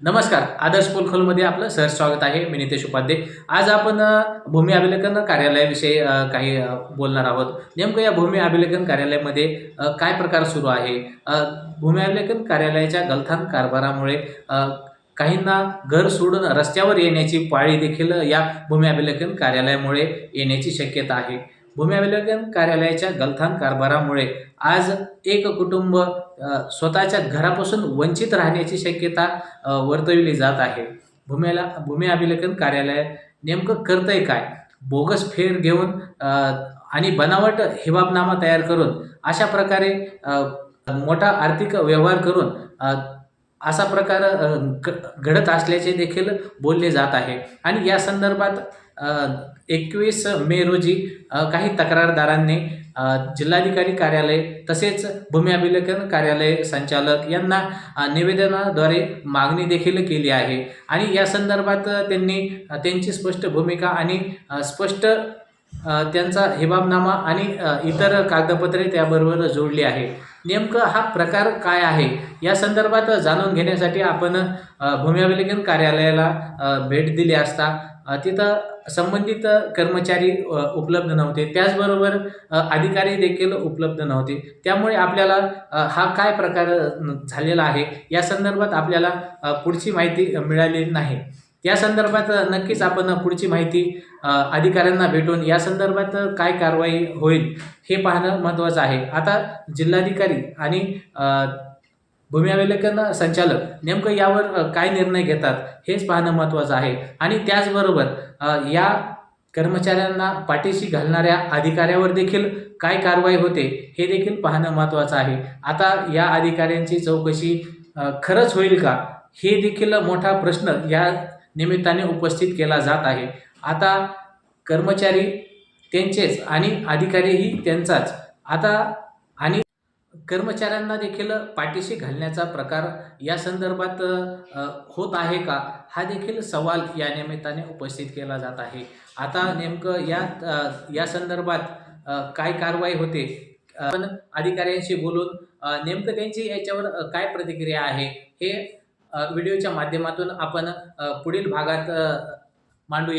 नमस्कार. आदर्श पोलखोलमध्ये आपलं सहज स्वागत आहे. मी नितेश उपाध्ये. आज आपण भूमी अभिलेखन कार्यालयाविषयी काही बोलणार आहोत. नेमकं या भूमी अभिलेखन कार्यालयामध्ये काय प्रकार सुरू आहे? भूमी अभिलेखन कार्यालयाच्या गलथान कारभारामुळे काहींना घर सोडून रस्त्यावर येण्याची पाळी देखील या भूमी अभिलेखन कार्यालयामुळे येण्याची शक्यता आहे. भूमी अभिलेखन कार्यालयाच्या गलथान कारभारामुळे आज एक कुटुंब स्वतःच्या घरापासून वंचित राहण्याची शक्यता वर्तविली जात आहे. भूमीला भूमी अभिलेखन कार्यालय नेमकं करतंय काय? बोगस फेर घेऊन आणि बनावट हिबाबनामा तयार करून अशा प्रकारे मोठा आर्थिक व्यवहार करून असा प्रकार ग- घडत असल्याचे देखील बोलले जात आहे. आणि या संदर्भात एकवीस मे रोजी काही तक्रारदारांनी जिल्हाधिकारी कार्यालय तसेच भूमी अभिलेखन कार्यालय संचालक यांना निवेदनाद्वारे मागणी देखील केली आहे. आणि या संदर्भात त्यांनी त्यांची स्पष्ट भूमिका आणि स्पष्ट त्यांचा हिबाबनामा आणि इतर कागदपत्रे त्याबरोबर जोडली आहे. नेमकं हा प्रकार काय आहे? या संदर्भात जाणून घेण्यासाठी आपण भूमी अभिलेखन कार्यालयाला भेट दिली असता तिथं संबंधित कर्मचारी उपलब्ध नव्हते. त्याचबरोबर अधिकारी देखील उपलब्ध नव्हते. त्यामुळे आपल्याला हा काय प्रकार झालेला आहे? या संदर्भात आपल्याला पुढची माहिती मिळालेली नाही. या संदर्भात नक्कीच आपण पुढची माहिती अधिकाऱ्यांना भेटून या संदर्भात काय कारवाई होईल हे पाहणं महत्त्वाचं आहे. आता जिल्हाधिकारी आणि अ, भूमी अभिलेखन संचालक नेमकं यावर काय निर्णय घेतात हेच पाहणं महत्त्वाचं आहे. आणि त्याचबरोबर या कर्मचाऱ्यांना पाठीशी घालणाऱ्या अधिकाऱ्यावर देखील काय कारवाई होते हे देखील पाहणं महत्त्वाचं आहे. आता या अधिकाऱ्यांची चौकशी खरंच होईल का हे देखील मोठा प्रश्न या निमित्ताने उपस्थित केला जात आहे. आता कर्मचारी त्यांचेच आणि अधिकारीही त्यांचाच. आता आणि कर्मचाऱ्यांना देखील पाठीशी घालण्याचा प्रकार या संदर्भात होत आहे का? हा देखील सवाल या निमित्ताने उपस्थित केला जात आहे. आता नेमकं या या संदर्भात काय कारवाई होते? आपण अधिकाऱ्यांशी बोलून नेमकं त्यांची याच्यावर काय प्रतिक्रिया आहे? हे व्हिडिओच्या माध्यमातून आपण पुढील भागात मांडूया.